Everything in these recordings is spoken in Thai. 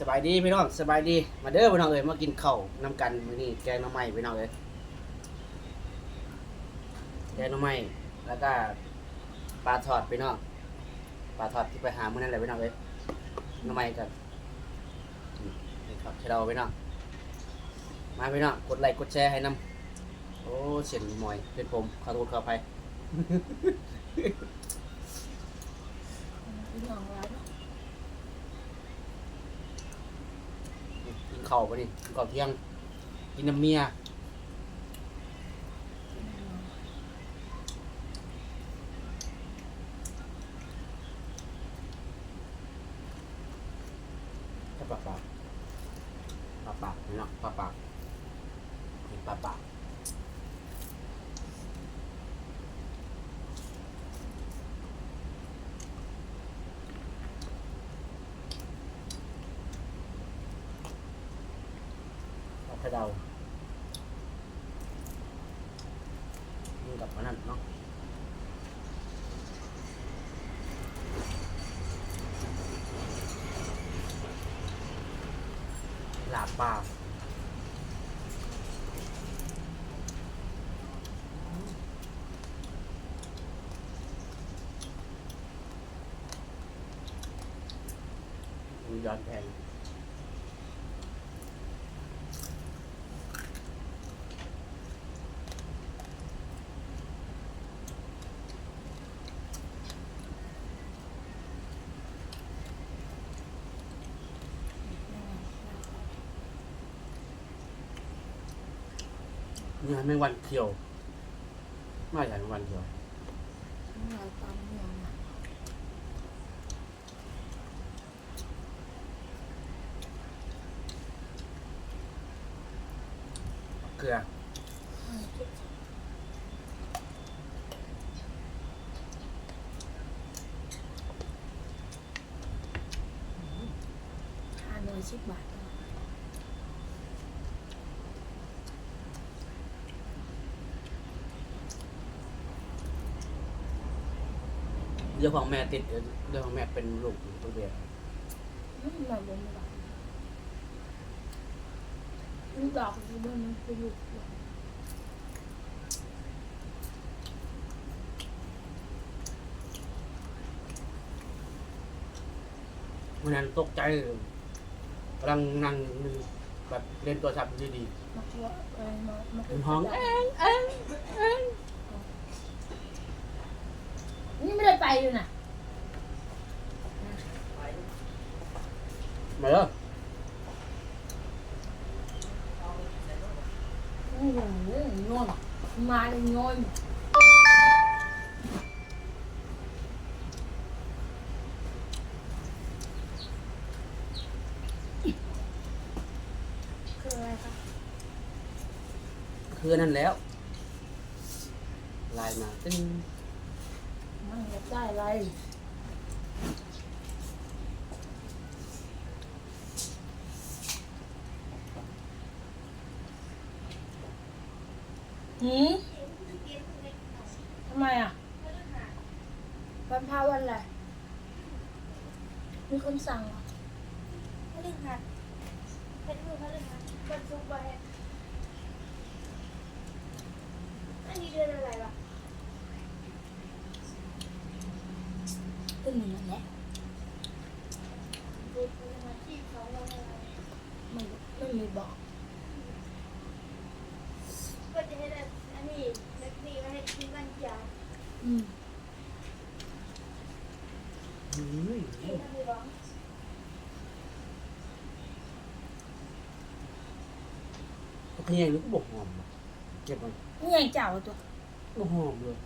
สบายดีพี่น้องสบายดีมาเด้อพี่น้องเอ้ยมากินข้าวน้ำกันมื้อนี้แกงหน่อไม้พี่น้องเอ้ยแกงหน่อไม้แล้วก็ปลาทอดพี่น้องปลาทอดที่ไปหามื้อนั้นแหละพี่น้องเอ้ยหน่อไม้กันนี่ครับให้เราพี่น้องมาพี่น้องกดไลค์กดแชร์ให้นํโอ้เสียงหมอยเป็นผมขอโทษขออภัย พี่น้องแล้ว เข้าวปดิกินข้าวเที่ยง กินน้ำเมียแค่ปากปากปากปากเนาะปากปากกินปากปาก เอาให้เรานี่กับ อันนั้นเนาะลาบปลามีย้อนแพงนี่แมงวันเขียวไม่ใช่แมงวันเขียวเราตามเมืองอะเกลืออืมคิดห้าหน่วยสิบบาทเน เรื่องของแม่ติดเรื่องของแม่เป็นลูกตัวเดียวอืมมันบ่มีดอกมีดอกอยู่บนมันคือลูกอยู่วันนั้นตกใจกำลังนั่งแบบเล่นตัวศัพท์ดีมาเชื่อเอ้ยมามาๆเป็นห้อง เอ้ยเอ้ยเอ้ย นี่ไม่ได้ไปอยู่น่ะมาเด้ออืมงอนมาเลยงอนคืออะไรคะคือนั่นแล้วไลน์มาตึ้งมั นอยากได้อะไรหืมทำไมอะ วันพาวันอะไร มีคนสั่งเหรอ พฤหัสเป็นมือพฤหัสวันศุกร์วันอันนี้เดือนอะไรวะ ก็มีนั่นแหละ ศุกร์พฤหัสที่สองวันอะไร ไม่ไม่มีบอก ก็จะให้ได้อันนี้เล็กนี่มาให้กินวันจันทร์ อืม อืม ที่ทำให้ร้อง เขาเพียงหรือก็บอกหอมบ่เก็บมันนี่ไงเจ้าตัวก็หอมเลย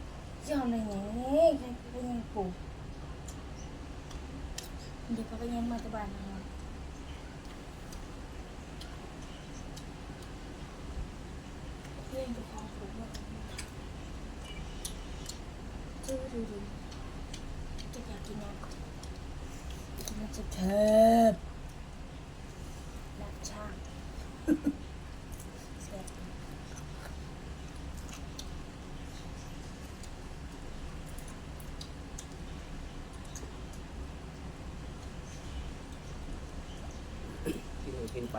เจ้าในไงใครเป็นยังปลูกเดี๋ยวเขาก็ยังมาตะบานมาเพื่อนจะของปลูกมา ดูดูดูจะอยากกินยังมันจะเทิบดับช่างเสร็จกินไป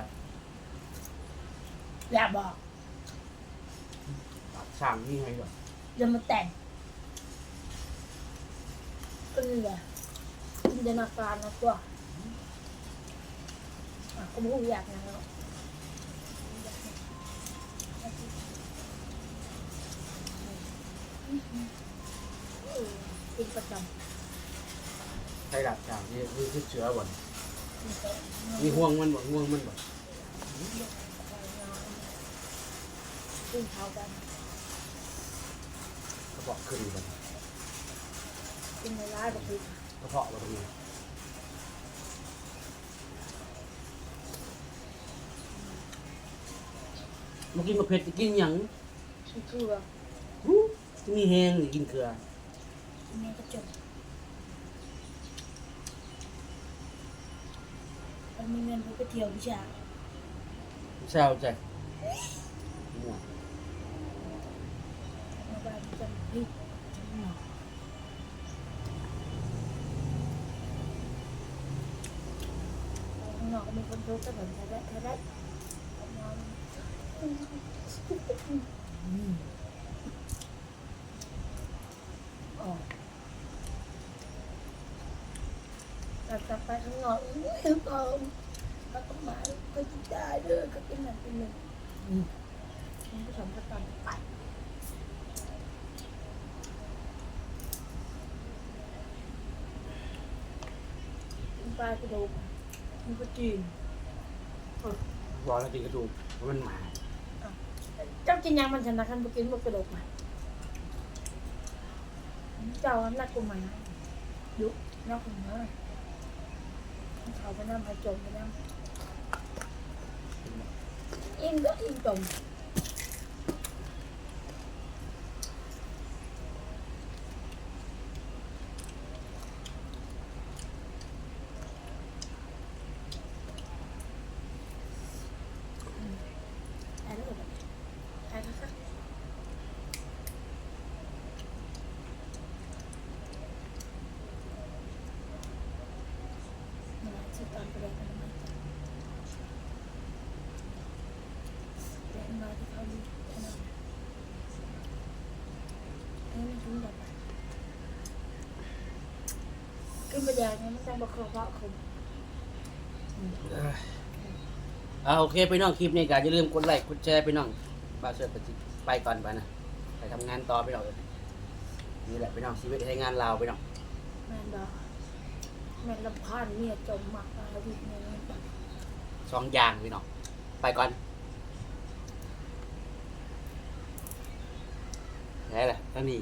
อยากบอกปากสั่งนี่ไงก่อน จะมาแต่ง ก็นี่แหละจินตนาการนะตัวอะก็ไม่รู้อยากนะแล้วกินประจำใช้หลักสั่งนี่นี่คือเชื้อบ่นกินแต่มีห่วงมันบ่ห่วงมันบ่กินข้าวกันกระเพาะขึ้นบ่ กินในร้านแบบนี้กระเพาะบ่ตรงนี้มากินมาเผ็ดจะกินหยังกินเกลือหูมีแห้งนี่กินเกลือกินแมงกระจกมันมีเงินไปเที่ยวพิชาแซวใจมั่วมาบ้านจำพี่ข้างนอกก็มีคนทุกข์ก็เหมือนกันได้แค่ได้นอนอ๋อเราจะไปข้างนอก อุ้ยเอาเขาต้องมาก็จะได้เลยก็เป็นหนึ่งเป็นหนึ่งคุณผู้ชมก็ตอนไป มันปลากระดูกมันก็จีนรอแล้วกินกระดูกเพราะมันหมาเจ้ากินยังมันชนะคันบุกินบุกระดูกมาเจ้านักกุมารยุนักกุมารเขาไปนั่งไปจมไปนั่งอิงก็อิงจมอะไรก็แบบอะไรก็ มาชื่อตอนไปเรียนกันมาเรียนมาที่เขาดีขนาดนี้ไม่ถึงแบบขึ้นไปแดงเนี่ยมันจะบอกเขาว่าเขาอ่าโอเคไปน้องคลิปนี้ก็อย่าลืมกดไลค์กดแชร์ไปน้องบาเชิญไปสิไปก่อนไปนะไปทำงานต่อไปน้องนี่แหละไปน้องชีวิตให้งานลาวไปน้องแม่นดอก แม่ลำพานเมียจมมากตายวิทย์เนี่ยสองอย่างพี่น้องไปก่อนไหนล่ะท่านี่